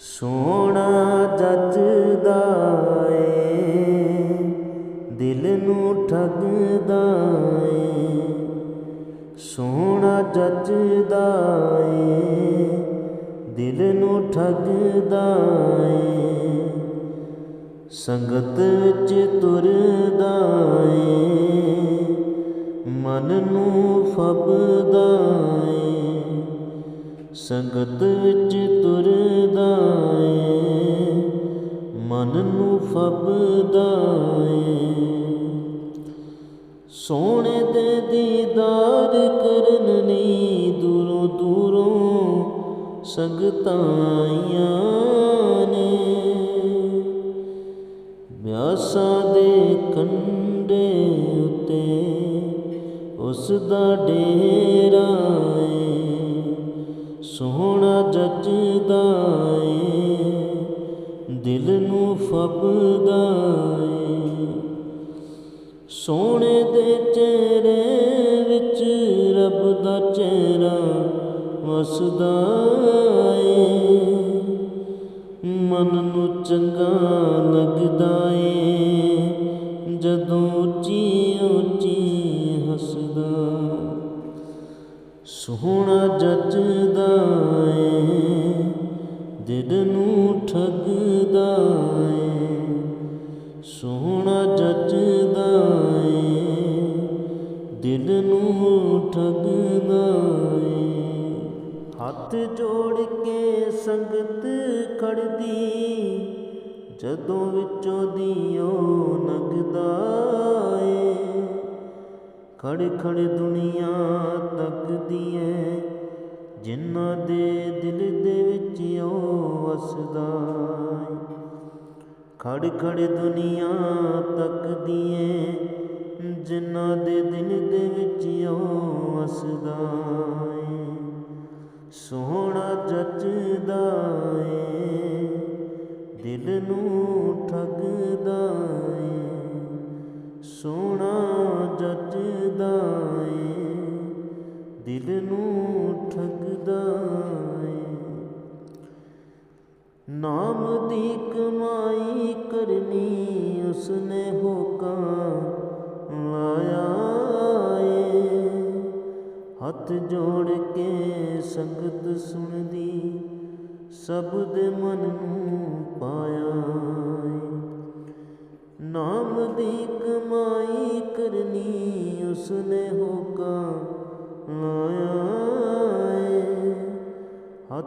ਸੋਹਣਾ ਜੱਜਦਾ ਏ ਦਿਲ ਨੂੰ ਠੱਗਦਾ ਏ ਸੋਹਣਾ ਜੱਜਦਾ ਏ ਦਿਲ ਨੂੰ ਠੱਗਦਾ ਏ ਸੰਗਤ ਵਿੱਚ ਤੁਰਦਾ ਏ ਮਨ ਨੂੰ ਫਬਦਾ ਏ ਸੰਗਤ ਵਿੱਚ ਤੁਰਦਾ ਏ ਮਨ ਨੂੰ ਫਬਦਾ ਏ ਸੋਹਣੇ ਦੇ ਦੀਦਾਰ ਕਰਨ ਲਈ ਦੂਰੋਂ ਦੂਰੋਂ ਸੰਗਤਾਂ ਆਈਆਂ ਨੇ। ਵਿਆਸਾਂ ਦੇ ਕੰਢੇ ਉਤੇ ਉਸ ਦਾ ਡੇਰਾ ਸੋਹਣਾ ਜੱਜਦਾ ਏ ਦਿਲ ਨੂੰ ਫਬਦਾ ਏ ਸੋਹਣੇ ਦੇ ਚਿਹਰੇ ਵਿੱਚ ਰੱਬ ਦਾ ਚਿਹਰਾ ਵਸਦਾ ਏ ਮਨ ਨੂੰ ਚੰਗਾ ਲੱਗਦਾ ਏ ਜਦੋਂ ਉੱਚੀ ਉੱਚੀ ਹੱਸਦਾ। ਸੋਹਣਾ ਜੱਜਦਾ ਏ ਦਿਲ ਨੂੰ ਠੱਗਦਾ ਏ ਸੋਹਣਾ ਜੱਜਦਾ ਏ ਦਿਲ ਨੂੰ ਠੱਗਦਾ ਏ ਹੱਥ ਜੋੜ ਕੇ ਸੰਗਤ ਖੜਦੀ, ਜਦੋਂ ਵਿੱਚੋਂ ਦੀਓ ਖੜ ਖੜ ਦੁਨੀਆ ਤੱਕਦੀ ਏ ਜਿਨ੍ਹਾਂ ਦੇ ਦਿਲ ਦੇ ਵਿੱਚ ਉਹ ਵਸਦਾ ਖੜ ਖੜ ਦੁਨੀਆ ਤੱਕਦੀ ਏ ਜਿਨ੍ਹਾਂ ਦੇ ਦਿਲ ਦੇ ਵਿੱਚ ਉਹ ਵਸਦਾ ਸੋਹਣਾ ਜੱਜਦਾ ਏ। ਦਿਲ ਨੂੰ ਠੱਗਦਾ ਏ। ਸੋਹਣਾ ਜੱਜਦਾ ਦਿਲ ਨੂੰ ਠੱਗਦਾ ਏ। ਨਾਮ ਦੀ ਕਮਾਈ ਕਰਨੀ ਉਸਨੇ ਹੋਕਾ ਲਾਇਆ ਏ। ਹੱਥ ਜੋੜ ਕੇ ਸੰਗਤ ਸੁਣਦੀ, ਸਭ ਦੇ ਮਨ ਨੂੰ ਪਾਇਆ ਨਾਮ ਦੀ ਕਮਾਈ ਕਰਨੀ ਉਸਨੇ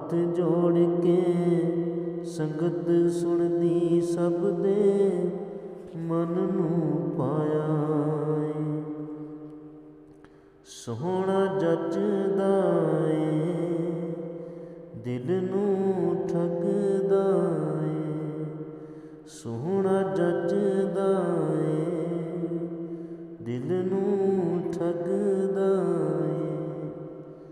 ਹੱਥ ਜੋੜ ਕੇ ਸੰਗਤ ਸੁਣਦੀ ਸਭ ਦੇ ਮਨ ਨੂੰ ਪਾਇਆ ਸੋਹਣਾ ਜੱਜਦਾ ਏ, ਦਿਲ ਨੂੰ ਠੱਗਦਾ ਏ। ਸੋਹਣਾ ਜੱਜਦਾ ਏ।